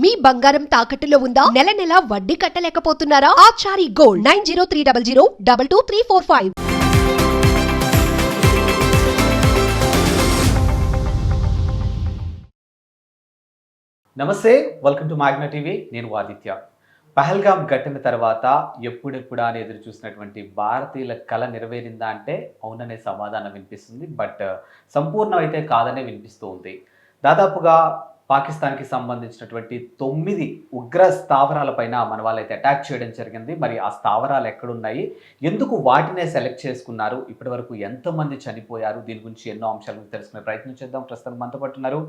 మీ బంగారం తాకట్టులో ఉందా? నెల నెల వడ్డీ కట్టలేకపోతున్నారా? Achari gold nine zero three double zero double two three four five. నమస్తే వెల్కమ్ టు మాగ్నా టీవీ. నేను ఆదిత్య. పహల్గామ్ ఘటన తర్వాత ఎప్పుడెప్పుడా అని ఎదురు చూసినటువంటి భారతీయుల కళ నెరవేరిందా అంటే అవుననే సమాధానం వినిపిస్తుంది. బట్ సంపూర్ణం అయితే కాదనే వినిపిస్తూ ఉంది. దాదాపుగా పాకిస్తాన్కి సంబంధించినటువంటి తొమ్మిది ఉగ్ర స్థావరాలపైన మన వాళ్ళైతే అటాక్ చేయడం జరిగింది. మరి ఆ స్థావరాలు ఎక్కడున్నాయి? ఎందుకు వాటినే సెలెక్ట్ చేసుకున్నారు? ఇప్పటివరకు ఎంతమంది చనిపోయారు? దీని గురించి ఎన్నో అంశాల గురించి తెలుసుకునే ప్రయత్నం చేద్దాం. ప్రస్తుతం మనతో పట్టున్నారు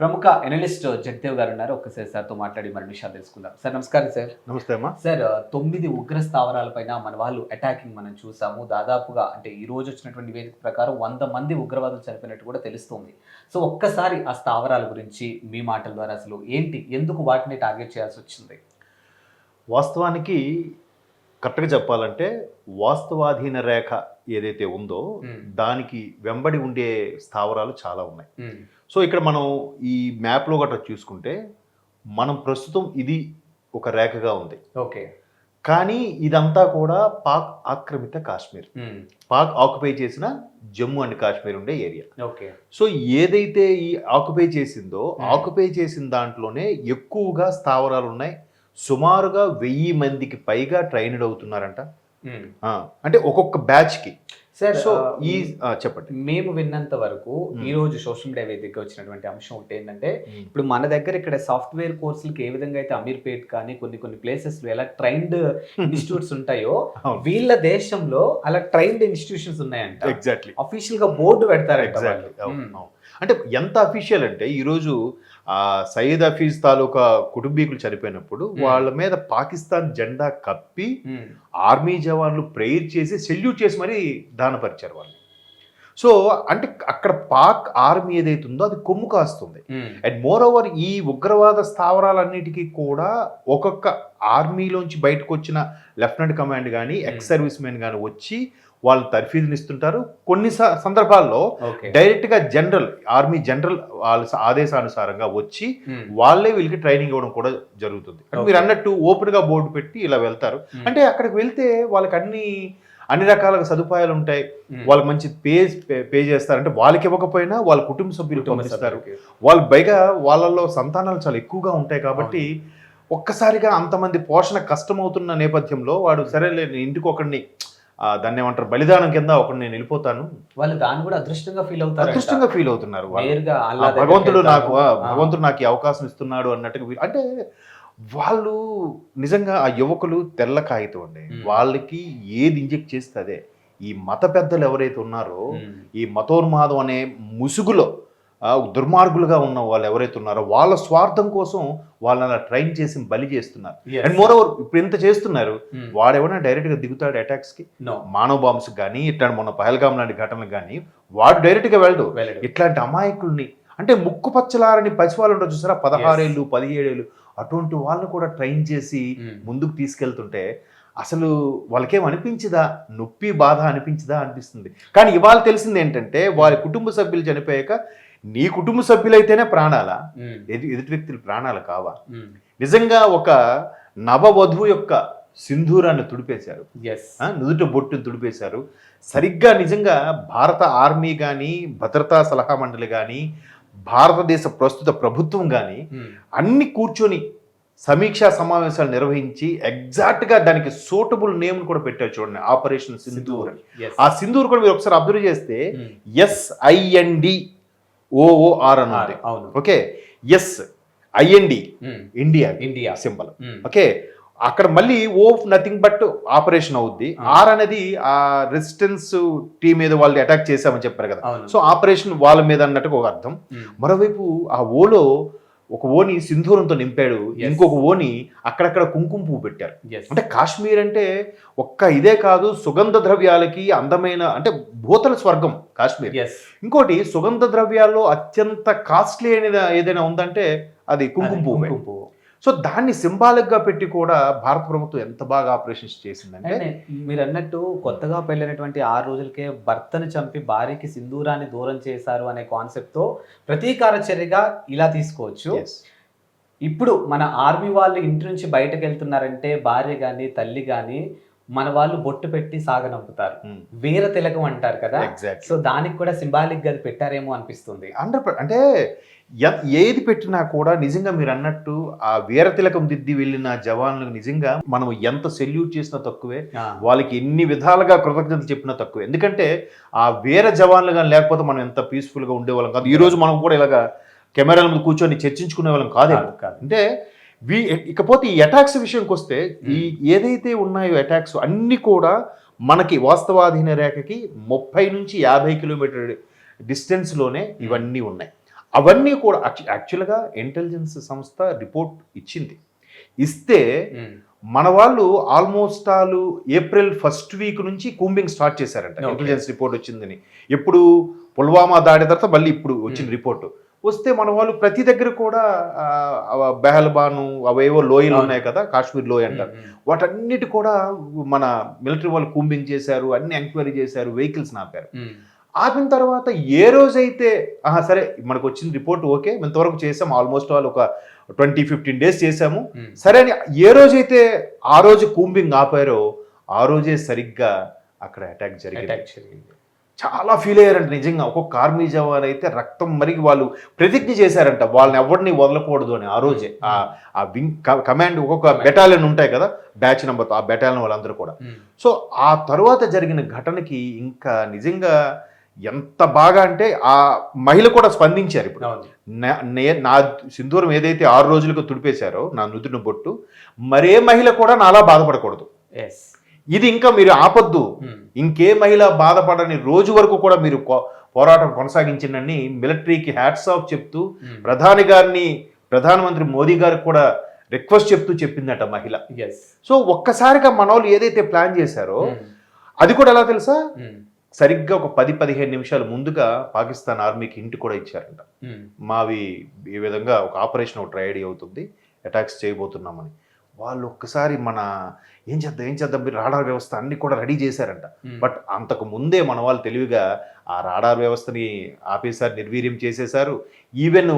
ప్రముఖ ఎనలిస్ట్ జగదేవ్ గారు ఉన్నారు. ఒక్కసారి సార్తో మాట్లాడి మరి విషయాలు తెలుసుకుందాం. సార్ నమస్కారం సార్. నమస్తే అమ్మా. సార్ తొమ్మిది ఉగ్ర స్థావరాలపైన మన వాళ్ళు అటాకింగ్ మనం చూసాము. దాదాపుగా అంటే ఈ రోజు వచ్చినటువంటి నివేదిక ప్రకారం వంద మంది ఉగ్రవాదులు చనిపోయినట్టు కూడా తెలుస్తుంది. సో ఒక్కసారి ఆ స్థావరాల గురించి మీ మాటల ద్వారా అసలు ఏంటి ఎందుకు వాటిని టార్గెట్ చేయాల్సి వచ్చింది? వాస్తవానికి కరెక్ట్గా చెప్పాలంటే వాస్తవాధీన రేఖ ఏదైతే ఉందో. దానికి వెంబడి ఉండే స్థావరాలు చాలా ఉన్నాయి. సో ఇక్కడ మనం ఈ మ్యాప్లో గట్రా చూసుకుంటే మనం ప్రస్తుతం ఇది ఒక రేఖగా ఉంది. ఓకే. కానీ ఇదంతా కూడా పాక్ ఆక్రమిత కాశ్మీర్. పాక్ ఆక్యుపై చేసిన జమ్మూ అండ్ కాశ్మీర్ ఉండే ఏరియా. ఓకే. సో ఏదైతే ఈ ఆక్యుపై చేసిందో. ఆక్యుపై చేసిన దాంట్లోనే ఎక్కువగా స్థావరాలు ఉన్నాయి. సుమారుగా వెయ్యి మందికి పైగా ట్రైన్డ్ అవుతున్నారంట. అంటే ఒక్కొక్క బ్యాచ్కి సార్ సో ఆ, ఈ చెప్పండి మేము విన్నంత వరకు ఉమ్. ఈ రోజు సోషల్ మీడియా వేదికగా వచ్చినటువంటి అంశం ఒకటి ఏంటంటే ఇప్పుడు మన దగ్గర ఇక్కడ సాఫ్ట్వేర్ కోర్సులకి ఏ విధంగా అయితే అమీర్పేట్ కానీ కొన్ని కొన్ని ప్లేసెస్లో ఎలా ట్రైన్డ్ ఇన్స్టిట్యూట్స్ ఉంటాయో. వీళ్ళ దేశంలో అలా ట్రైన్డ్ ఇన్స్టిట్యూషన్స్ ఉన్నాయంట ఎగ్జాక్ట్లీ అఫీషియల్గా బోర్డు. ఉమ్. అంటే ఎంత అఫీషియల్ అంటే ఈరోజు ఆ సయ్యద్ హఫీజ్ తాలూకా కుటుంబీకులు చనిపోయినప్పుడు వాళ్ళ మీద పాకిస్తాన్ జెండా కప్పి. ఆర్మీ జవాన్లు ప్రేయర్ చేసి సెల్యూట్ చేసి మరీ దానపరిచారు వాళ్ళు సో అంటే అక్కడ పాక్ ఆర్మీ ఏదైతే ఉందో అది కొమ్ము కాస్తుంది. అండ్ మోర్ ఓవర్ ఈ ఉగ్రవాద స్థావరాలన్నిటికీ కూడా ఒక్కొక్క ఆర్మీలోంచి బయటకు వచ్చిన లెఫ్టినెంట్ కమాండ్ కానీ ఎక్స్ సర్వీస్ మెన్ కానీ వచ్చి వాళ్ళు తర్ఫీదులు ఇస్తుంటారు కొన్ని సందర్భాల్లో డైరెక్ట్గా జనరల్ ఆర్మీ జనరల్ వాళ్ళ ఆదేశానుసారంగా వచ్చి. వాళ్ళే వీళ్ళకి ట్రైనింగ్ ఇవ్వడం కూడా జరుగుతుంది అంటే మీరు. అన్నట్టు ఓపెన్గా బోర్డు పెట్టి ఇలా వెళ్తారు. అంటే అక్కడికి వెళ్తే వాళ్ళకి అన్ని అన్ని రకాల సదుపాయాలు ఉంటాయి. వాళ్ళకి మంచి పే పే చేస్తారు అంటే వాళ్ళకి ఇవ్వకపోయినా వాళ్ళ కుటుంబ సభ్యులకు కుటుంబ పంపిస్తారు. వాళ్ళు పైగా వాళ్ళలో సంతానాలు చాలా ఎక్కువగా ఉంటాయి కాబట్టి ఒక్కసారిగా అంతమంది పోషణ కష్టమవుతున్న నేపథ్యంలో వాడు సరేలే ఇంటికి ఒకడిని ఆ, దాన్ని ఏమంటారు? బలిదానం కింద ఒకడిని నేను వెళ్ళిపోతాను వాళ్ళు దాన్ని కూడా అదృష్టంగా ఫీల్ అవుతారు అదృష్టంగా ఫీల్ అవుతున్నారు భగవంతుడు నాకు. భగవంతుడు నాకు ఈ అవకాశం ఇస్తున్నాడు అన్నట్టుగా అంటే వాళ్ళు నిజంగా ఆ యువకులు తెల్ల కాగితం అండి. వాళ్ళకి ఏది ఇంజెక్ట్ చేస్తే అదే. ఈ మత పెద్దలు ఎవరైతే ఉన్నారో. ఈ మతోన్మాదం అనే ముసుగులో దుర్మార్గులుగా ఉన్న వాళ్ళు ఎవరైతే ఉన్నారో వాళ్ళ స్వార్థం కోసం వాళ్ళని అలా ట్రైన్ చేసి బలి చేస్తున్నారు. అండ్ మోర్ ఓవర్ ఇప్పుడు ఇంత చేస్తున్నారు ఉమ్. వాడెవరైనా డైరెక్ట్గా దిగుతాడు అటాక్స్కి. మానవ బాంబ్స్ కానీ ఇట్లా మొన్న పహల్గామ్ లాంటి ఘటనలు కానీ వాడు డైరెక్ట్గా వెళ్ళడు. ఇట్లాంటి అమాయకుల్ని అంటే ముక్కు పచ్చలారని పసివాళ్ళు ఉంటారు చూసారా పదహారేళ్ళు పదిహేడేళ్ళు అటువంటి వాళ్ళని కూడా ట్రైన్ చేసి ఉమ్. ముందుకు తీసుకెళ్తుంటే అసలు వాళ్ళకేం అనిపించదా నొప్పి బాధ అనిపించదా అనిపిస్తుంది కానీ ఇవాళ తెలిసింది ఏంటంటే వారి కుటుంబ సభ్యులు చనిపోయాక నీ కుటుంబ సభ్యులైతేనే ప్రాణాలా ఎదుటి వ్యక్తులు ప్రాణాలు కావా. నిజంగా ఒక నవవధువు యొక్క సింధూరాన్ని తుడిపేశారు నుదుట బొట్టును తుడిపేశారు సరిగ్గా నిజంగా భారత ఆర్మీ కానీ భద్రతా సలహా మండలి కానీ భారతదేశ ప్రస్తుత ప్రభుత్వం కానీ. అన్ని కూర్చొని సమీక్షా సమావేశాలు నిర్వహించి ఎగ్జాక్ట్గా దానికి సూటబుల్ నేమ్ కూడా పెట్టారు చూడండి ఆపరేషన్ సింధూర్. ఆ సింధూర్ కూడా మీరు ఒకసారి అబ్జర్వ్ చేస్తే. ఎస్ఐఎన్డి ఓఓఆర్ అని ఉంది. అవును. Okay? S IND. India India symbol. Okay? అక్కడ మళ్ళీ ఓ నథింగ్ బట్ ఆపరేషన్ అవుద్ది. ఆర్ అనేది ఆ రెసిస్టెన్స్ టీం మీద వాళ్ళు అటాక్ చేశామని చెప్పారు కదా. సో ఆపరేషన్ వాళ్ళ మీద అన్నట్టుగా ఒక అర్థం. ఉమ్. మరోవైపు ఆ ఓలో ఒక ఓని సింధూరంతో నింపాడు. ఇంకొక ఓని అక్కడక్కడ కుంకుమ పువ్వు పెట్టారు. అంటే కాశ్మీర్ అంటే ఒక్క ఇదే కాదు సుగంధ ద్రవ్యాలకి అందమైన అంటే భూతల స్వర్గం కాశ్మీర్. ఇంకోటి సుగంధ ద్రవ్యాల్లో అత్యంత కాస్ట్లీ అనేది ఏదైనా ఉందంటే అది కుంకుమ పువ్వు. సో దాన్ని సింబాలిక్గా పెట్టి కూడా భారత ప్రభుత్వం ఎంత బాగా ఆపరేషన్స్ చేసిందంటే మీరు అన్నట్టు కొత్తగా పెళ్ళినటువంటి ఆరు రోజులకే భర్తను చంపి భార్యకి సింధూరాన్ని దూరం చేశారు అనే కాన్సెప్ట్తో ప్రతీకార చర్యగా ఇలా తీసుకోవచ్చు. ఇప్పుడు మన ఆర్మీ వాళ్ళు ఇంటి నుంచి బయటకు వెళ్తున్నారంటే భార్య కానీ తల్లి కానీ మన వాళ్ళు బొట్టు పెట్టి సాగనంపుతారు. వీర తిలకం అంటారు కదా? ఎగ్జాక్ట్ సో దానికి కూడా సింబాలిక్గా పెట్టారేమో అనిపిస్తుంది. హండ్రెడ్ అంటే ఏది పెట్టినా కూడా నిజంగా మీరు అన్నట్టు ఆ వీర తిలకం దిద్ది వెళ్ళిన జవాన్లకు నిజంగా మనం ఎంత సెల్యూట్ చేసినా తక్కువే వాళ్ళకి ఎన్ని విధాలుగా కృతజ్ఞతలు చెప్పినా తక్కువ. ఎందుకంటే ఆ వేరే జవాన్లు కానీ లేకపోతే మనం ఎంత పీస్ఫుల్గా ఉండేవాళ్ళం కాదు. ఈ రోజు మనం కూడా ఇలాగా కెమెరాల ముందు కూర్చొని చర్చించుకునే వాళ్ళం కాదు. అంటే వీ ఇకపోతే ఈ అటాక్స్ విషయంకి వస్తే ఈ ఏదైతే ఉన్నాయో అటాక్స్ అన్నీ కూడా మనకి వాస్తవాధీన రేఖకి ముప్పై నుంచి యాభై కిలోమీటర్ డిస్టెన్స్లోనే ఇవన్నీ ఉన్నాయి. అవన్నీ కూడా యాక్చువల్గా ఇంటెలిజెన్స్ సంస్థ రిపోర్ట్ ఇచ్చింది. ఇస్తే మన వాళ్ళు almost all April first week నుంచి కూంబింగ్ స్టార్ట్ చేశారంట. ఇంటెలిజెన్స్ రిపోర్ట్ వచ్చిందని. ఎప్పుడు పుల్వామా దాడి తర్వాత మళ్ళీ ఇప్పుడు వచ్చిన. రిపోర్ట్. వస్తే మన వాళ్ళు ప్రతి దగ్గర కూడా బెహల్బాను అవేవో లోయలు. ఉన్నాయి కదా కాశ్మీర్ లోయ అంటారు. వాటన్నిటి కూడా మన మిలిటరీ వాళ్ళు కూంబింగ్ చేశారు అన్ని ఎంక్వైరీ చేశారు వెహికల్స్ ఆపారు ఆపిన తర్వాత ఏ రోజైతే ఆహా సరే మనకు వచ్చిన రిపోర్ట్ ఓకే ఇంతవరకు చేసాం ఆల్మోస్ట్ ఆల్ ఒక ట్వంటీ ఫిఫ్టీన్ డేస్ చేసాము. సరే అని ఏ రోజైతే ఆ రోజు కూంబింగ్ ఆపారో ఆ రోజే సరిగ్గా అక్కడ అటాక్ జరిగింది చాలా ఫీల్ అయ్యారంట నిజంగా. ఒక్కొక్క ఆర్మీ జవాన్ అయితే రక్తం మరిగి వాళ్ళు ప్రతిజ్ఞ చేశారంట. వాళ్ళని ఎవరిని వదలకూడదు అని ఆ రోజే. ఆ ఆ వింగ్ కమాండ్ ఒక్కొక్క బెటాలియన్ ఉంటాయి కదా బ్యాచ్ నెంబర్ ఆ బెటాలియన్ వాళ్ళందరూ కూడా. ఉమ్, సో ఆ తరువాత జరిగిన ఘటనకి ఇంకా నిజంగా ఎంత బాగా అంటే ఆ మహిళ కూడా స్పందించారు ఇప్పుడు. నా- సింధూరం ఏదైతే ఆరు రోజులకు తుడిపేశారో నా నుదుటిన బొట్టు మరే మహిళ కూడా నాలా బాధపడకూడదు. ఎస్ ఇది ఇంకా మీరు ఆపొద్దు. ఇంకే మహిళ బాధపడని రోజు వరకు కూడా మీరు పోరాటం కొనసాగించిందని మిలిటరీకి హ్యాట్స్ ఆఫ్ చెప్తూ ప్రధాని గారిని ప్రధానమంత్రి మోదీ గారికి కూడా రిక్వెస్ట్ చెప్తూ చెప్పిందట మహిళ. సో ఒక్కసారిగా మన వాళ్ళు ఏదైతే ప్లాన్ చేశారో అది కూడా ఎలా తెలుసా? సరిగ్గా ఒక పది పదిహేను నిమిషాల ముందుగా పాకిస్తాన్ ఆర్మీకి ఇంటి కూడా ఇచ్చారంట. మావి ఈ విధంగా ఒక ఆపరేషన్ ఒకటి రెడీ అవుతుంది. అటాక్స్ చేయబోతున్నామని. వాళ్ళు ఒక్కసారి మన ఏం చేద్దాం ఏం చేద్దాం మీరు రాడార్ వ్యవస్థ అన్ని కూడా రెడీ చేశారంట. బట్ అంతకు ముందే మన వాళ్ళు తెలివిగా ఆ రాడార్ వ్యవస్థని ఆపేశారు నిర్వీర్యం చేసేశారు. ఈవెన్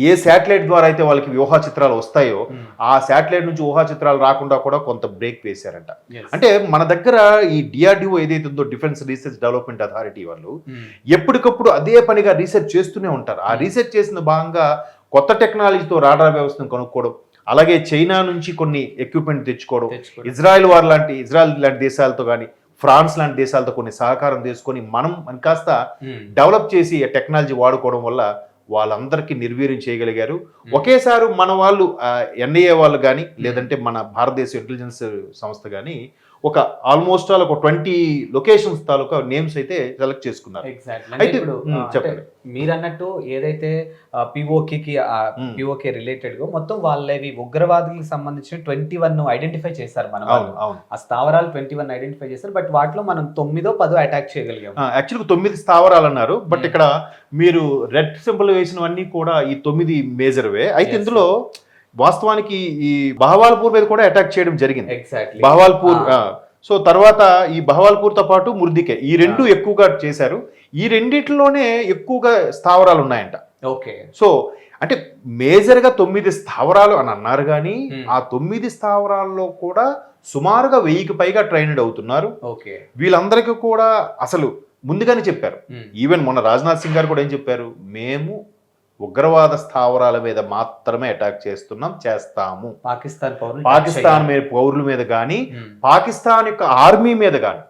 ఏ శాటిలైట్ ద్వారా అయితే వాళ్ళకి ఊహా చిత్రాలు వస్తాయో ఆ శాటిలైట్ నుంచి ఊహా చిత్రాలు రాకుండా కూడా కొంత బ్రేక్ వేశారంట. అంటే మన దగ్గర ఈ డిఆర్డిఓ ఏదైతే ఉందో డిఫెన్స్ రీసెర్చ్ డెవలప్మెంట్ అథారిటీ వాళ్ళు ఎప్పటికప్పుడు అదే పనిగా రీసెర్చ్ చేస్తూనే ఉంటారు. ఆ. రీసెర్చ్ చేసిన భాగంగా కొత్త టెక్నాలజీతో రాడార్ వ్యవస్థను కొనుక్కోవడం అలాగే చైనా నుంచి కొన్ని ఎక్విప్మెంట్ తెచ్చుకోవడం ఇజ్రాయెల్ వారు లాంటి ఇజ్రాయెల్ లాంటి దేశాలతో కానీ ఫ్రాన్స్ లాంటి దేశాలతో కొన్ని సహకారం తీసుకొని మనం మన కాస్త డెవలప్ చేసి ఆ టెక్నాలజీ వాడుకోవడం వల్ల వాళ్ళందరికీ నిర్వీర్యం చేయగలిగారు. ఒకేసారి మన వాళ్ళు ఎన్ఐఏ వాళ్ళు కానీ లేదంటే మన భారతదేశ ఇంటెలిజెన్స్ సంస్థ కానీ ఒక ఆల్మోస్ట్ ఆల్ ఒక ట్వంటీ లొకేషన్స్ తాలూకా నేమ్స్ అయితే సెలెక్ట్ చేసుకున్నారు అయితే, ఇప్పుడు చెప్పండి. మీరు అన్నట్టు ఏదైతే పిఓకి మ్. పిఓకే రిలేటెడ్గా మొత్తం వాళ్ళవి ఉగ్రవాదులకు సంబంధించిన ట్వంటీ వన్ ఐడెంటిఫై చేశారు మనం ఆ స్థావరాలు ట్వంటీ వన్ ఐడెంటిఫై చేశారు బట్ వాటిలో మనం తొమ్మిదో పదో అటాక్ చేయగలిగాం యాక్చువల్గా తొమ్మిది స్థావరాలు అన్నారు బట్. ఇక్కడ మీరు రెడ్ సింబల్ వేసినవన్నీ కూడా ఈ తొమ్మిది మేజర్వే అయితే. ఇందులో వాస్తవానికి ఈ బహవాల్పూర్ మీద కూడా అటాక్ చేయడం జరిగింది. ఎగ్జాక్ట్లీ బహవాల్పూర్ సో తర్వాత ఈ బహవాల్పూర్తో పాటు ముర్దికే. ఈ రెండు. ఎక్కువగా చేశారు. ఈ రెండిట్లోనే ఎక్కువగా స్థావరాలు ఉన్నాయంట. ఓకే. సో అంటే మేజర్గా తొమ్మిది స్థావరాలు అని అన్నారు కానీ. ఆ తొమ్మిది స్థావరాల్లో కూడా సుమారుగా వెయ్యికి పైగా ట్రైన్డ్ అవుతున్నారు. ఓకే. వీళ్ళందరికీ కూడా అసలు ముందుగానే చెప్పారు. ఈవెన్ మొన్న రాజ్నాథ్ సింగ్ గారు కూడా ఏం చెప్పారు? మేము ఉగ్రవాద స్థావరాల మీద మాత్రమే అటాక్ చేస్తున్నాం చేస్తాము. పాకిస్తాన్ పాకిస్తాన్ మీద పౌరుల మీద కానీ పాకిస్తాన్ యొక్క ఆర్మీ మీద కానీ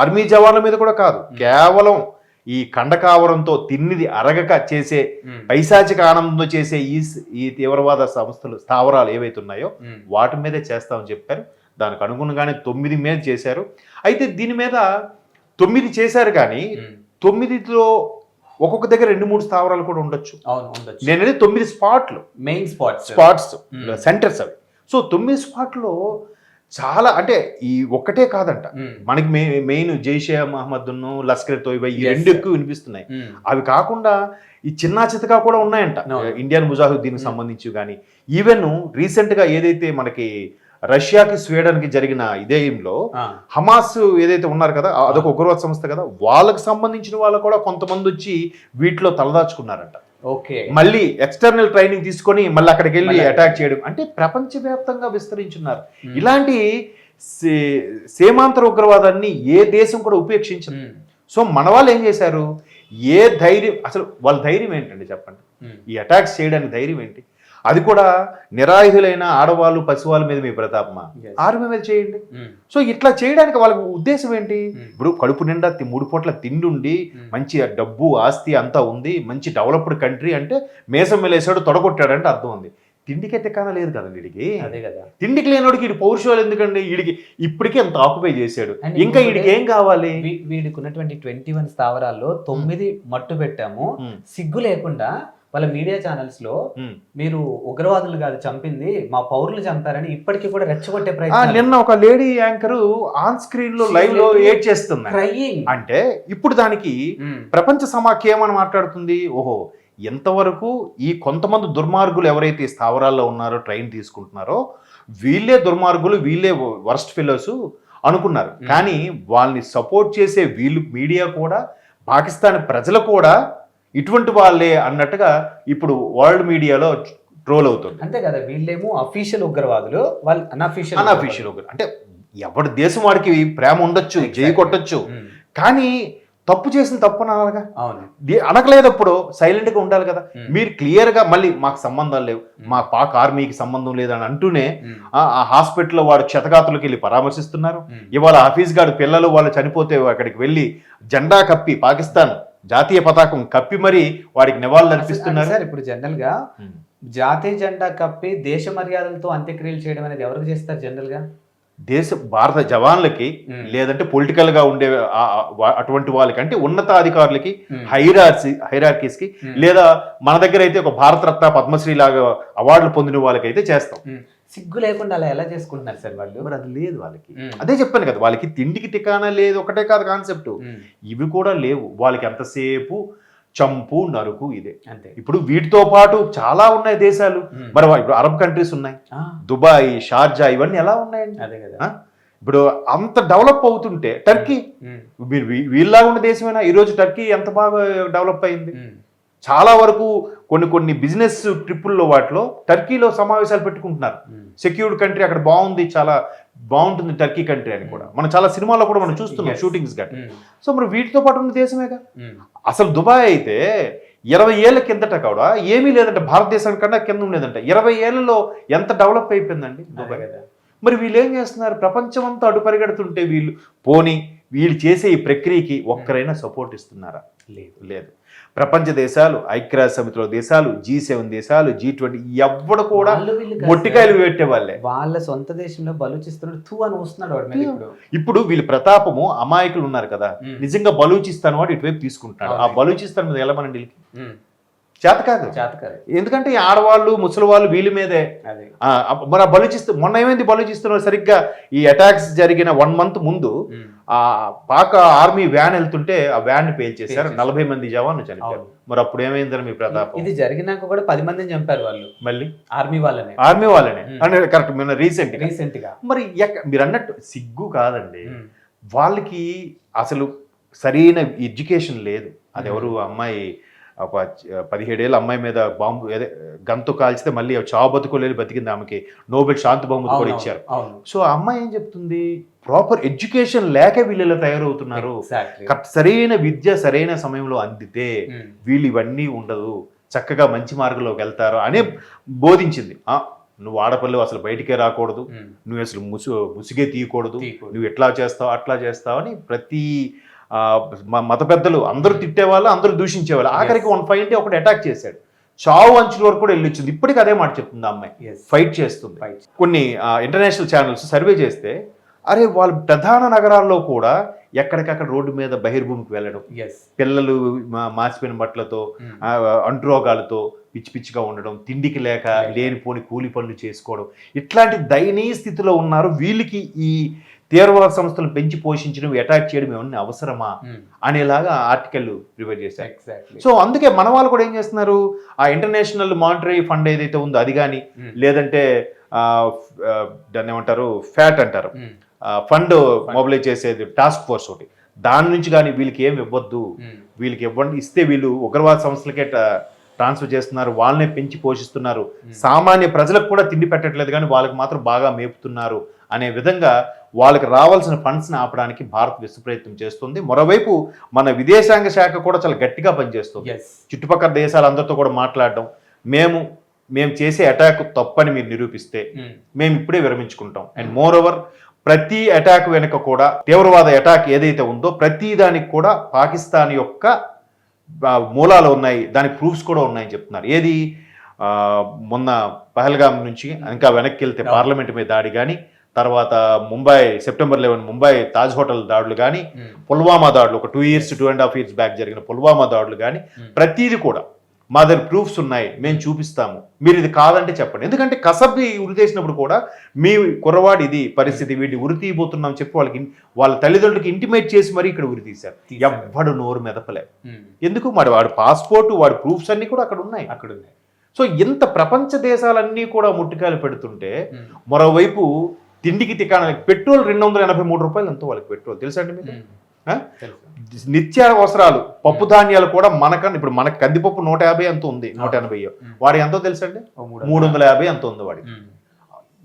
ఆర్మీ జవాన్ల మీద కూడా కాదు. కేవలం ఈ కండకావరంతో తిన్నిది అరగక చేసే పైశాచిక ఆనందంతో చేసే ఈ ఈ తీవ్రవాద సంస్థలు స్థావరాలు ఏవైతే ఉన్నాయో వాటి మీదే చేస్తామని చెప్పారు. దానికి అనుగుణంగానే తొమ్మిది మీద చేశారు. అయితే దీని మీద తొమ్మిది చేశారు కానీ తొమ్మిదిలో ఒక్కొక్క దగ్గర రెండు మూడు స్థావరాలు కూడా ఉండొచ్చు. నేనైతే తొమ్మిది స్పాట్లు. Main spots spots Hmm. Centres అవి. సో తొమ్మిది స్పాట్లో చాలా అంటే ఈ ఒక్కటే కాదంట. మనకి మే మెయిన్ జైషే మహమ్మద్ లస్కర్ తోయిబా ఈ రెండు. ఎక్కువ వినిపిస్తున్నాయి. అవి కాకుండా ఈ చిన్న చితకా కూడా ఉన్నాయంట. Indian Mujahideen Hmm. సంబంధించి కానీ ఈవెన్ రీసెంట్గా ఏదైతే మనకి రష్యాకి స్వీడన్కి జరిగిన ఇదేంలో హమాస్ ఏదైతే ఉన్నారు కదా అదొక ఉగ్రవాద సంస్థ కదా వాళ్ళకి సంబంధించిన వాళ్ళు కూడా కొంతమంది వచ్చి వీటిలో తలదాచుకున్నారంట. ఓకే. మళ్ళీ ఎక్స్టర్నల్ ట్రైనింగ్ తీసుకొని మళ్ళీ అక్కడికి వెళ్ళి అటాక్ చేయడం. అంటే ప్రపంచవ్యాప్తంగా విస్తరించున్నారు. ఇలాంటి సేమాంతర ఉగ్రవాదాన్ని ఏ దేశం కూడా ఉపేక్షించదు. సో మన వాళ్ళు ఏం చేశారు? ఏ ధైర్యం అసలు వాళ్ళ ధైర్యం ఏంటండి చెప్పండి? ఈ అటాక్స్ చేయడానికి ధైర్యం ఏంటి? అది కూడా నిరాయుధులైన ఆడవాళ్ళు పసివాళ్ళ మీద మీ ప్రతాపమా. ఆర్మీ మీద చేయండి. ఉమ్, సో ఇట్లా చేయడానికి వాళ్ళకి ఉద్దేశం ఏంటి? Hmm. ఇప్పుడు కడుపు నిండా మూడు పూట్ల తిండి ఉండి Hmm. మంచి డబ్బు ఆస్తి అంతా ఉంది మంచి డెవలప్డ్ కంట్రీ అంటే మేసం వెళ్ళేసాడు తొడగొట్టాడంటే అర్థం ఉంది. తిండికి తికాన లేదు కదండి వీడికి? అదే కదా. తిండికి లేనోడికి వీడి పౌరుషాలు ఎందుకండి? వీడికి ఇప్పటికే అంత ఆక్యుపై చేశాడు. ఇంకా వీడికి ఏం కావాలి? వీడికి ఉన్నటువంటి ట్వంటీ వన్ స్థావరాల్లో తొమ్మిది మట్టు పెట్టాము. Hmm. సిగ్గు లేకుండా వాళ్ళ మీడియా ఛానల్స్లో. మీరు ఉగ్రవాదులు కాదు చంపింది మా పౌరులు చంపారని ఇప్పటికీ కూడా రెచ్చగొట్టే ప్రయత్నం నిన్న ఒక లేడీ యాంకర్ ఆన్ స్క్రీన్లో లైవ్లో ఏడ్ చేస్తుంది అంటే ఇప్పుడు దానికి ప్రపంచ సమాఖ్య ఏమని మాట్లాడుతుంది? ఓహో ఎంతవరకు ఈ కొంతమంది దుర్మార్గులు ఎవరైతే స్థావరాల్లో ఉన్నారో ట్రైన్ తీసుకుంటున్నారో వీళ్ళే దుర్మార్గులు వీళ్ళే వర్స్ట్ ఫిలోస్ అనుకున్నారు. కానీ వాళ్ళని సపోర్ట్ చేసే వీళ్ళు మీడియా కూడా పాకిస్తాన్ ప్రజలు కూడా ఇటువంటి వాళ్ళే అన్నట్టుగా ఇప్పుడు వరల్డ్ మీడియాలో ట్రోల్ అవుతుంది. అంతే కదా వీళ్ళేమో అఫీషియల్ ఉగ్రవాదులు వాళ్ళు అనఫీషియల్ అన్అఫీషియల్ అంటే ఎవరి దేశం వాడికి ప్రేమ ఉండొచ్చు జై. కొట్టొచ్చు. కానీ తప్పు చేసిన తప్పు అని అనాలిగా? అవును. ది- అనకలేదప్పుడు సైలెంట్గా ఉండాలి కదా. Hmm. మీరు క్లియర్గా మళ్ళీ మాకు సంబంధాలు లేవు. Hmm. మా పాక్ ఆర్మీకి సంబంధం లేదని అంటూనే ఆ హాస్పిటల్లో వాడు క్షతగాతులకు వెళ్ళి పరామర్శిస్తున్నారు. ఇవాళ ఆఫీస్ గార్డు పిల్లలు వాళ్ళు చనిపోతే అక్కడికి వెళ్ళి జెండా కప్పి పాకిస్తాన్ జాతీయ పతాకం కప్పి మరీ వాడికి నివాళులు అర్పిస్తున్నారు సార్ ఇప్పుడు జనరల్గా. జాతీయ జెండా కప్పి దేశ మర్యాదలతో అంత్యక్రియలు చేయడం అనేది ఎవరికి చేస్తారు జనరల్గా దేశ భారత జవాన్లకి. లేదంటే పొలిటికల్గా ఉండే అటువంటి వాళ్ళకి అంటే ఉన్నతాధికారులకి Hmm. హైరార్సీ హైరార్కీస్కి. లేదా మన దగ్గర అయితే ఒక భారతరత్న పద్మశ్రీ లాగా అవార్డులు పొందిన వాళ్ళకైతే చేస్తాం ఉమ్, సిగ్గు లేకుండా అలా ఎలా చేసుకుంటున్నారు సార్ వాళ్ళు? మరి అది లేదు వాళ్ళకి. అదే చెప్పాను కదా వాళ్ళకి తిండికి టికానా లేదు ఒకటే కాదు కాన్సెప్ట్. ఇవి కూడా లేవు. వాళ్ళకి ఎంతసేపు చంపు నరుకు ఇదే. అంతే. ఇప్పుడు వీటితో పాటు చాలా ఉన్నాయి దేశాలు. మరి ఇప్పుడు అరబ్ కంట్రీస్ ఉన్నాయి. దుబాయ్ షార్జా ఇవన్నీ ఎలా ఉన్నాయండి? అదే కదా? ఇప్పుడు అంత డెవలప్ అవుతుంటే టర్కీ వీళ్ళలాగా ఉన్న దేశమేనా? ఈరోజు టర్కీ ఎంత బాగా డెవలప్ అయింది? చాలా వరకు కొన్ని కొన్ని బిజినెస్ ట్రిప్పుల్లో వాటిలో టర్కీలో సమావేశాలు పెట్టుకుంటున్నారు. సెక్యూర్డ్ కంట్రీ అక్కడ బాగుంది చాలా బాగుంటుంది టర్కీ కంట్రీ అని కూడా. మనం చాలా సినిమాల్లో కూడా మనం చూస్తున్నాం. షూటింగ్స్ గట్రా ఉమ్, సో మరి వీటితో పాటు ఉన్న దేశమేగా? ఉమ్, అసలు దుబాయ్ అయితే ఇరవై ఏళ్ళ కిందట కూడా ఏమీ లేదంట భారతదేశం కన్నా కింద ఉండేదంట. ఇరవై ఏళ్ళలో ఎంత డెవలప్ అయిపోయిందండి దుబాయ్? కదా. మరి వీళ్ళు ఏం చేస్తున్నారు? ప్రపంచం అంతా అడు పరిగెడుతుంటే వీళ్ళు పోని వీళ్ళు చేసే ఈ ప్రక్రియకి ఒక్కరైనా సపోర్ట్ ఇస్తున్నారా? లేదు. లేదు. ప్రపంచ దేశాలు ఐక్యరాజ్య సమితిలో దేశాలు జీ సెవెన్ దేశాలు జీ ట్వంటీ ఎవ్వడు కూడా మొట్టికాయలు. పెట్టే వాళ్ళే. వాళ్ళ సొంత దేశంలో బలుచిస్తున్నాడు. తూ అని వస్తున్నాడు ఇప్పుడు వీళ్ళ ప్రతాపము అమాయకులు ఉన్నారు కదా. నిజంగా బలూచిస్తాన్ వాడు ఇటువైపు తీసుకుంటున్నాడు. ఆ. బలూచిస్తాన్ మీద వెళ్ళమని ఢిల్లీకి ఉమ్, చేత కాదు చేత కాదు ఎందుకంటే ఈ ఆడవాళ్ళు ముసలి వాళ్ళు వీళ్ళ మీదే మరి బలూచిస్తూ మొన్న ఏమైంది బలూచిస్తున్నారు సరిగ్గా? ఈ అటాక్స్ జరిగిన వన్ మంత్ ముందు ఆ పాక ఆర్మీ వ్యాన్ వెళ్తుంటే ఆ వ్యాన్ పేల్చేశారు. నలభై మంది జవాన్లు చనిపోయారు. మరి అప్పుడు ఏమైందని మీ ప్రతాపం? ఇది జరిగినాక కూడా పది మందిని చంపారు వాళ్ళు. మళ్ళీ? ఆర్మీ వాళ్ళనే. ఆర్మీ వాళ్ళనే. అంటే కరెక్ట్ మొన్న రీసెంట్ రీసెంట్గా మరి మీరు అన్నట్టు సిగ్గు కాదండి. వాళ్ళకి అసలు సరైన ఎడ్యుకేషన్ లేదు. అది. ఎవరు అమ్మాయి ఒక పదిహేడేళ్ళ అమ్మాయి మీద బాంబు గంతు కాల్చితే మళ్ళీ చావు బతుకోలేదు బతికింది ఆమెకి. నోబెల్ శాంతి బహుమతి కూడా ఇచ్చారు. సో ఆ అమ్మాయి ఏం చెప్తుంది? ప్రాపర్ ఎడ్యుకేషన్ లేక వీళ్ళు ఇలా తయారవుతున్నారు సరైన విద్య సరైన సమయంలో అందితే ఉమ్, వీళ్ళు ఇవన్నీ ఉండదు. చక్కగా మంచి మార్గంలోకి వెళ్తారు అనే బోధించింది. నువ్వు ఆడపిల్లలు అసలు బయటికే రాకూడదు. ఉమ్, నువ్వు అసలు ముసు ముసుగే తీయకూడదు. నువ్వు ఎట్లా చేస్తావు అట్లా చేస్తావు అని ప్రతి మత పెద్దలు అందరూ తిట్టేవాళ్ళు అందరూ దూషించేవాళ్ళు. ఆఖరికి వన్ ఫైవ్ ఒకటి అటాక్ చేశాడు. చావు అంచుల వరకు కూడా వెళ్ళొచ్చింది. ఇప్పటికీ అదే మాట చెప్తుంది ఆ అమ్మాయి. ఫైట్ చేస్తుంది. కొన్ని ఇంటర్నేషనల్ ఛానల్స్ సర్వే చేస్తే అరే వాళ్ళ ప్రధాన నగరాల్లో కూడా ఎక్కడికక్కడ రోడ్డు మీద బహిర్భూమికి వెళ్ళడం. పిల్లలు మాసిపోయిన బట్టలతో ఆ, అంటురోగాలతో పిచ్చి పిచ్చిగా ఉండడం తిండికి లేక. లేనిపోని కూలి పనులు చేసుకోవడం. ఇట్లాంటి దయనీయ స్థితిలో ఉన్నారు. వీళ్ళకి ఈ తీవ్రవాద సంస్థలు పెంచి పోషించడం అటాక్ చేయడం ఏమన్నా అవసరమా? ఉమ్, అనేలాగా ఆర్టికల్ ప్రిపేర్ చేశారు. సో అందుకే మన వాళ్ళు కూడా ఏం చేస్తున్నారు? ఆ ఇంటర్నేషనల్ మానిటరీ ఫండ్ ఏదైతే ఉందో అది కానీ ఉమ్, లేదంటే దాన్ని ఏమంటారు? ఫ్యాట్ అంటారు. ఫండ్ మొబిలైజ్ చేసేది టాస్క్ ఫోర్స్ ఒకటి. దాని నుంచి కానీ వీళ్ళకి ఏం ఇవ్వద్దు. వీళ్ళకి ఇవ్వండి. ఇస్తే వీళ్ళు ఉగ్రవాద సంస్థలకే ట్రాన్స్ఫర్ చేస్తున్నారు. వాళ్ళనే పెంచి పోషిస్తున్నారు. సామాన్య ప్రజలకు కూడా తిండి పెట్టట్లేదు కానీ వాళ్ళకి మాత్రం బాగా మేపుతున్నారు. అనే విధంగా వాళ్ళకి రావాల్సిన ఫండ్స్ని ఆపడానికి భారత్ విశ్వ ప్రయత్నం చేస్తుంది. మరోవైపు మన విదేశాంగ శాఖ కూడా చాలా గట్టిగా పనిచేస్తుంది. చుట్టుపక్కల దేశాలందరితో కూడా మాట్లాడడం మేము మేము చేసే అటాక్ తప్పని మీరు నిరూపిస్తే మేము ఇప్పుడే విరమించుకుంటాం. అండ్ మోర్ ఓవర్ ప్రతి అటాక్ వెనుక కూడా తీవ్రవాద అటాక్ ఏదైతే ఉందో ప్రతి దానికి కూడా పాకిస్తాన్ యొక్క మూలాలు ఉన్నాయి. దానికి ప్రూఫ్స్ కూడా ఉన్నాయని చెప్తున్నారు. ఏది? మొన్న పహల్గాం నుంచి ఇంకా వెనక్కి వెళ్తే. పార్లమెంట్ మీద దాడి కానీ తర్వాత Mumbai September eleven Mumbai Taj hotel దాడులు కానీ పుల్వామా దాడులు ఒక two years two and half years back జరిగిన పుల్వామా దాడులు కానీ ప్రతిదీ కూడా మా దగ్గర ప్రూఫ్స్ ఉన్నాయి మేము చూపిస్తాము. మీరు ఇది కాదంటే చెప్పండి. ఎందుకంటే కసబ్ని ఉరి తీసినప్పుడు కూడా మీ కుర్రవాడు ఇది పరిస్థితి వీడిని ఉరి తీయబోతున్నాం చెప్పి వాళ్ళకి వాళ్ళ తల్లిదండ్రులకి ఇంటిమేట్ చేసి మరీ ఇక్కడ ఉరి తీశారు. ఎవ్వడు నోరు మెదపలే. ఎందుకు? మరి వాడి పాస్పోర్ట్ వాడి ప్రూఫ్స్ అన్ని కూడా అక్కడ ఉన్నాయి. అక్కడ ఉంది సో ఇంత ప్రపంచ దేశాలన్నీ కూడా ముట్టికాయలు పెడుతుంటే మరోవైపు తిండికి తికాణ పెట్రోల్ రెండు వందల ఎనభై మూడు రూపాయలు ఎంతో వాళ్ళకి పెట్రోల్. తెలుసా అండి మీకు. నిత్య అవసరాలు పప్పు ధాన్యాలు కూడా మనకన్నా ఇప్పుడు మనకి కందిపప్పు నూట యాభై ఎంత ఉంది? నూట ఎనభై. వాడి ఎంతో తెలుసండి మూడు వందల యాభై. ఎంత ఉంది వాడి ఉమ్.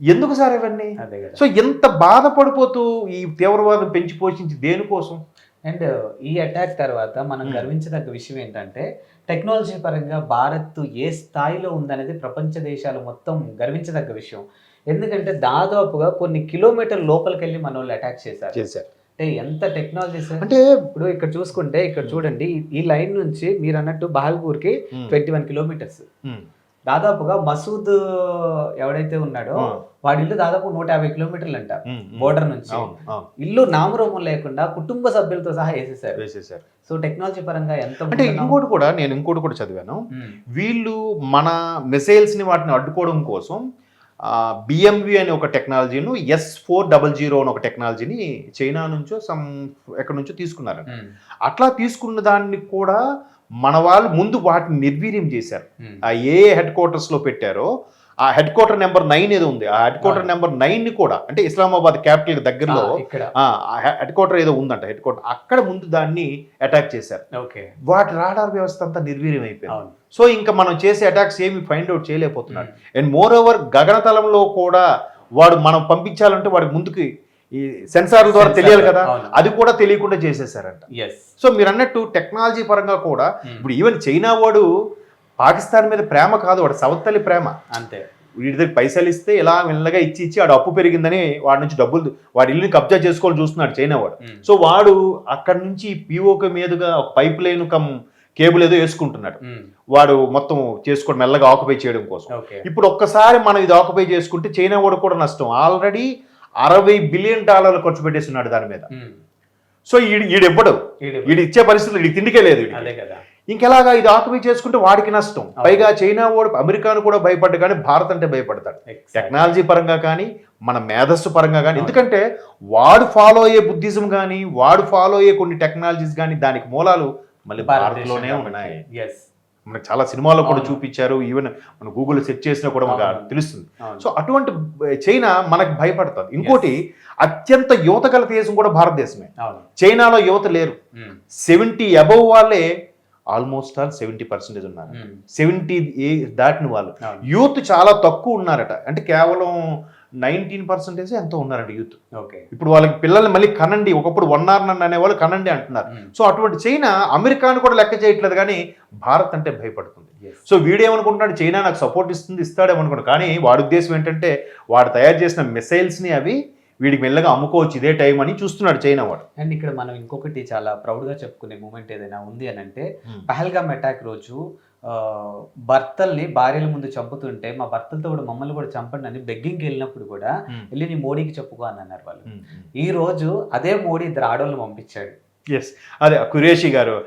ఎందుకు సార్ ఇవన్నీ? సో ఎంత బాధపడిపోతూ ఈ తీవ్రవాదం పెంచి పోషించి దేనికోసం? అండ్ ఈ అటాక్ తర్వాత మనం. గర్వించదగ్గ విషయం ఏంటంటే టెక్నాలజీ పరంగా భారత్ ఏ స్థాయిలో ఉందనేది ప్రపంచ దేశాలు మొత్తం గర్వించదగ్గ విషయం. ఎందుకంటే దాదాపుగా కొన్ని కిలోమీటర్ లోపలికి వెళ్ళి మన వాళ్ళు అటాక్ చేశారు. చేశారు. అంటే ఎంత టెక్నాలజీ అంటే ఇప్పుడు ఇక్కడ చూసుకుంటే ఇక్కడ చూడండి ఈ- లైన్ నుంచి మీరు అన్నట్టు బహల్పూర్కి ట్వంటీ వన్ కిలోమీటర్స్ దాదాపుగా మసూద్ ఎవడైతే ఉన్నాడో వాడి ఇల్లు దాదాపు నూట యాభై కిలోమీటర్లు అంట. బోర్డర్ నుంచి. ఇల్లు నామరూపం లేకుండా కుటుంబ సభ్యులతో సహా వేసేసారు వేసేసారు సో టెక్నాలజీ పరంగా ఎంత అంటే? ఇంకోటి కూడా నేను ఇంకోటి కూడా చదివాను. వీళ్ళు మన మిసైల్స్ని వాటిని అడ్డుకోవడం కోసం బిఎంవి అనే ఒక టెక్నాలజీను ఎస్ ఫోర్ డబల్ జీరో అని ఒక టెక్నాలజీని చైనా నుంచో సమ్ ఎక్కడి నుంచో తీసుకున్నారు ఉమ్, అట్లా తీసుకున్న దాన్ని కూడా మన వాళ్ళు ముందు వాటిని నిర్వీర్యం చేశారు. ఉమ్, ఆ ఏ హెడ్ క్వార్టర్స్లో పెట్టారో ఆ హెడ్ క్వార్టర్ నెంబర్ నైన్ ఏదో ఉంది. ఆ హెడ్ క్వార్టర్. నెంబర్ నైన్ని కూడా అంటే ఇస్లామాబాద్ క్యాపిటల్ దగ్గరలో హెడ్ క్వార్టర్ ఏదో ఉందంట. హెడ్ క్వార్టర్ అక్కడ ముందు దాన్ని అటాక్ చేశారు. ఓకే. వాటి రాడార్ వ్యవస్థ అంతా నిర్వీర్యం అయిపోయింది. సో ఇంకా మనం చేసే అటాక్స్ ఏమి ఫైండ్ అవుట్ చేయలేకపోతున్నాడు అండ్ మోర్ ఓవర్ గగనతలంలో కూడా వాడు మనం పంపించాలంటే వాడికి ముందుకి ఈ సెన్సార్ల ద్వారా తెలియాలి కదా. అది కూడా తెలియకుండా చేసేసారంట yes. సో మీరు అన్నట్టు టెక్నాలజీ పరంగా కూడా ఇప్పుడు ఈవెన్ చైనా వాడు పాకిస్తాన్ మీద ప్రేమ కాదు వాడు సవత్తలి ప్రేమ. అంతే. వీడి దగ్గర పైసలు ఇస్తే ఇలా మెల్లగా ఇచ్చి ఇచ్చి వాడు అప్పు పెరిగిందని వాడి నుంచి డబ్బులు వాడి ఇల్లుని కబ్జా చేసుకోవాలని చూస్తున్నాడు చైనా వాడు. సో వాడు అక్కడి నుంచి పిఓక మీదుగా ఒక పైప్ లైన్ కమ్ కేబుల్ ఏదో వేసుకుంటున్నాడు. వాడు మొత్తం చేసుకోవడం మెల్లగా ఆక్యుపై చేయడం కోసం. ఇప్పుడు ఒక్కసారి మనం ఇది ఆక్యుపై చేసుకుంటే చైనా వాడు కూడా నష్టం. ఆల్రెడీ అరవై బిలియన్ డాలర్లు ఖర్చు పెట్టేస్తున్నాడు దాని మీద. సో ఈడు ఈడెవ్వడు? ఈడు- వీడు ఇచ్చే పరిస్థితులు వీడికి తిండికే లేదు ఇంకెలాగా ఇది ఆక్యుపై చేసుకుంటే వాడికి నష్టం. పైగా చైనా వాడు అమెరికాను కూడా భయపడ్డా కానీ భారత్ అంటే భయపడతాడు. టెక్నాలజీ పరంగా కానీ మన మేధస్సు పరంగా కానీ. ఎందుకంటే వాడు ఫాలో అయ్యే బుద్ధిజం కానీ వాడు ఫాలో అయ్యే కొన్ని టెక్నాలజీస్ కానీ దానికి మూలాలు మళ్ళీ భారత్లోనే ఉన్నాయి. మనకు చాలా సినిమాల్లో కూడా. చూపించారు. ఈవెన్ మన గూగుల్ సెర్చ్ చేసినా కూడా మనకు. తెలుస్తుంది. సో అటువంటి చైనా మనకు భయపడుతుంది. ఇంకోటి అత్యంత యువత గల దేశం కూడా భారతదేశమే. చైనాలో యువత లేరు. సెవెంటీ అబవ్ వాళ్ళే ఆల్మోస్ట్ ఆల్ సెవెంటీ పర్సెంటేజ్ ఉన్నారు. ఉమ్, సెవెంటీ ఏ దాటిన వాళ్ళు. యూత్ చాలా తక్కువ ఉన్నారట. అంటే కేవలం నైన్టీన్ పర్సెంటేజ్ ఎంతో ఉన్నారట యూత్. ఓకే. ఇప్పుడు వాళ్ళకి పిల్లల్ని మళ్ళీ కనండి ఒకప్పుడు వన్ అవర్ నన్ను అనేవాళ్ళు కనండి అంటున్నారు. ఉమ్, సో అటువంటి చైనా అమెరికాను కూడా లెక్క చేయట్లేదు కానీ భారత్ అంటే భయపడుతుంది. సో వీడేమనుకుంటున్నాడు? చైనా నాకు సపోర్ట్ ఇస్తుంది ఇస్తాడేమనుకున్నాడు కానీ వాడి ఉద్దేశం ఏంటంటే వాడు తయారు చేసిన మిసైల్స్ని అవి వీడికి మెల్లగా అమ్ముకోవచ్చు ఇదే టైం అని చూస్తున్నాడు చైనా వాడు. అండ్ ఇక్కడ మనం ఇంకొకటి చాలా ప్రౌడ్గా చెప్పుకునే మూమెంట్ ఏదైనా ఉంది అని అంటే పహల్గామ్ అటాక్ రోజు భర్తల్ని భార్యల ముందు చంపుతుంటే మా భర్తలతో కూడా మమ్మల్ని కూడా చంపండి అని బెగ్గింగ్కి వెళ్ళినప్పుడు కూడా వెళ్ళి నీ మోడీకి చెప్పుకో అని అన్నారు వాళ్ళు. ఈ రోజు అదే మోడీ ఇద్దరు ఆడవాళ్ళని పంపించాడు. ఎస్ అదే కురేషి గారు.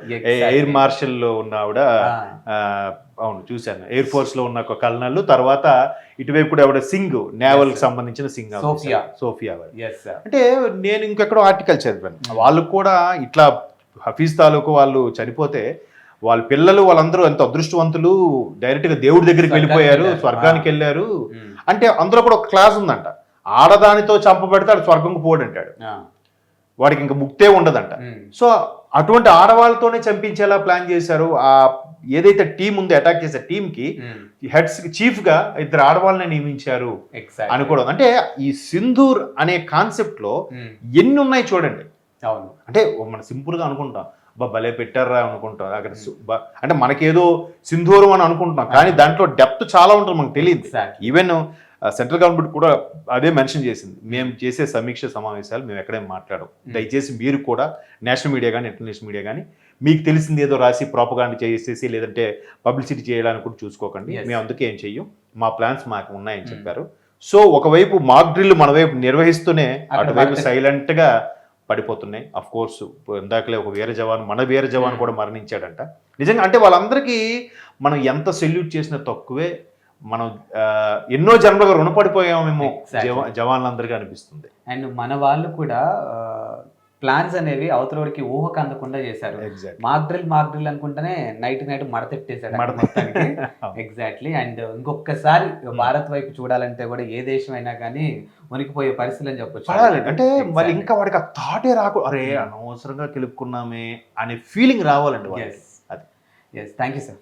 ఎయిర్ మార్షల్లో ఉన్న ఆవిడ అవును చూశాను ఎయిర్ ఫోర్స్లో ఉన్న ఒక కల్నల్ తర్వాత ఇటువైపు కూడా ఆవిడ సింగ్ నేవల్కి. సంబంధించిన సింగ్. సోఫియా. సోఫియా. అంటే నేను ఇంకెక్కడో ఆర్టికల్ చదివాను Hmm. వాళ్ళు కూడా ఇట్లా హఫీజ్ తాలూకు వాళ్ళు చనిపోతే వాళ్ళ పిల్లలు వాళ్ళందరూ ఎంత అదృష్టవంతులు డైరెక్ట్గా దేవుడి దగ్గరికి వెళ్ళిపోయారు. స్వర్గానికి. వెళ్ళారు ఉమ్, అంటే అందులో కూడా ఒక క్లాస్ ఉందంట ఆడదానితో చంపబడితే ఆడు స్వర్గంకు పోడు అంటాడు ఆ, వాడికి ఇంకా ముక్తే ఉండదంట ఉమ్, సో అటువంటి ఆడవాళ్ళతోనే చంపించేలా ప్లాన్ చేశారు ఆ ఏదైతే టీం ఉందో అటాక్ చేసే టీంకి హెడ్స్కి చీఫ్గా ఇద్దరు ఆడవాళ్ళని నియమించారు అనుకోవడం అంటే ఈ సింధూర్ అనే కాన్సెప్ట్లో ఎన్ని ఉన్నాయి చూడండి. అవును. అంటే మనం సింపుల్గా అనుకుంటాం. అబ్బా భలే పెట్టారా అనుకుంటాం. అక్కడ బ- అంటే మనకేదో సింధూరం అని అనుకుంటాం కానీ దాంట్లో డెప్త్ చాలా ఉంటుంది మనకు తెలియదు. ఈవెన్ సెంట్రల్ గవర్నమెంట్ కూడా అదే మెన్షన్ చేసింది. మేము చేసే సమీక్ష సమావేశాలు మేము ఎక్కడేం మాట్లాడం దయచేసి మీరు కూడా నేషనల్ మీడియా కానీ ఇంటర్నేషనల్ మీడియా కానీ మీకు తెలిసింది ఏదో రాసి ప్రాపగాండ్ చేసేసి లేదంటే పబ్లిసిటీ చేయడానికి కూడా చూసుకోకండి. మేము అందుకే ఏం చెయ్యం. మా ప్లాన్స్ మాకు ఉన్నాయని చెప్పారు. సో ఒకవైపు మాక్ డ్రిల్ మన వైపు నిర్వహిస్తూనే అటువైపు పడితే- సైలెంట్గా పడిపోతున్నాయి. అఫ్ కోర్స్ ఇందాకలే ఒక వీర జవాన్ మన వీర జవాన్ Hmm. కూడా మరణించాడంట. నిజంగా అంటే వాళ్ళందరికీ మనం ఎంత సెల్యూట్ చేసినా తక్కువే. మనం ఎన్నో జన్మలుగా రుణపడిపోయామేమో జవాన్లందరికీ అనిపిస్తుంది. అండ్ మన వాళ్ళు కూడా ప్లాన్స్ అనేవి అవతలవాడికి ఊహకు అందకుండా చేశారు. మాక్ డ్రిల్ మాక్ డ్రిల్ అనుకుంటేనే నైట్ నైట్ మడతెట్టేశాడు మడత. మొత్తానికి. ఎగ్జాక్ట్లీ అండ్ ఇంకొకసారి భారత్ వైపు చూడాలంటే కూడా ఏ దేశం అయినా కానీ వణికిపోయే పరిస్థితులు అని చెప్పొచ్చు. అంటే మరి. ఇంకా వాడికి ఆ థాటే రాకు అరే Hmm. అనవసరంగా కెలుపుకున్నామే అనే ఫీలింగ్ రావాలండి ఎస్ అది. Yes thank you sir